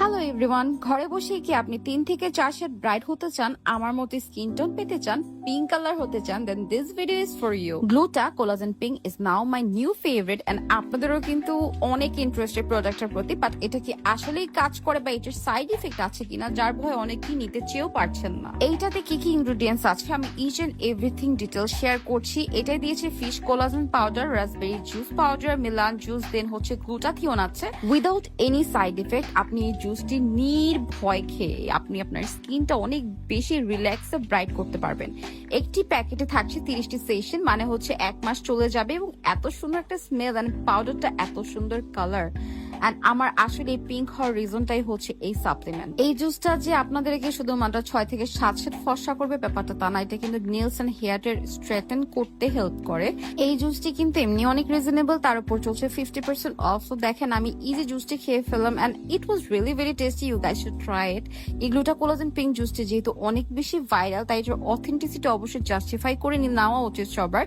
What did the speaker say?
Hello everyone ঘরে বসে কি আপনি তিন থেকে চার শেড ব্রাইট হতে চান, আমার মতো স্কিন টোন পেতে চান পিঙ্ক কালার হতে চান then this video is for you gluta collagen pink is now my new favourite and আপনাদেরও কিন্তু অনেক ইন্টারেস্টেড প্রোডাক্টের প্রতি বাট এটা কি আসলেই কাজ করে বা এটার সাইড ইফেক্ট আছে কিনা, যার ভয় অনেকেই নিতে চেয়েও পারছেন না। এইটাতে কি কি ইনগ্রেডিয়েন্টস আছে, আমি each and everything detail share করছি। এটাই দিয়েছে fish collagen powder raspberry juice powder melon juice then হচ্ছে গ্লুটাথিওন আছে। উইদাউট এনি সাইড ইফেক্ট আপনি জুসটি নির্ভয় খেয়ে আপনি আপনার স্কিনটা অনেক বেশি রিল্যাক্স ব্রাইট করতে পারবেন। একটি প্যাকেটে থাকছে তিরিশটি সেশন মানে হচ্ছে এক মাস চলে যাবে এবং এত সুন্দর একটা স্মেল পাউডারটা এত সুন্দর কালার অ্যান্ড আমার আসলে পিঙ্ক হওয়ার রিজনটাই হচ্ছে এই সাপ্লিমেন্ট এই জুসটা যে আপনাদেরকে শুধুমাত্র ছয় থেকে সাত সেট ফর্সা করবে, ব্যাপারটা তা না, এটা কিন্তু নেলস অ্যান্ড হেয়ারের স্ট্রেটেন করতে হেল্প করে। এই জুসটি কিন্তু এমনি অনেক রিজনেবল তার উপর চলছে ফিফটি পার্সেন্ট অফ দেখেন, আমি ইজি জুসটি খেয়ে ফেললাম and it was really very tasty you guys should try it এই গ্লুটা কোলাজেন পিঙ্ক জুসটি যেহেতু অনেক বেশি ভাইরাল তাই এটার অথেন্টিসিটি অবশ্যই জাস্টিফাই করে নেওয়া উচিত সবার।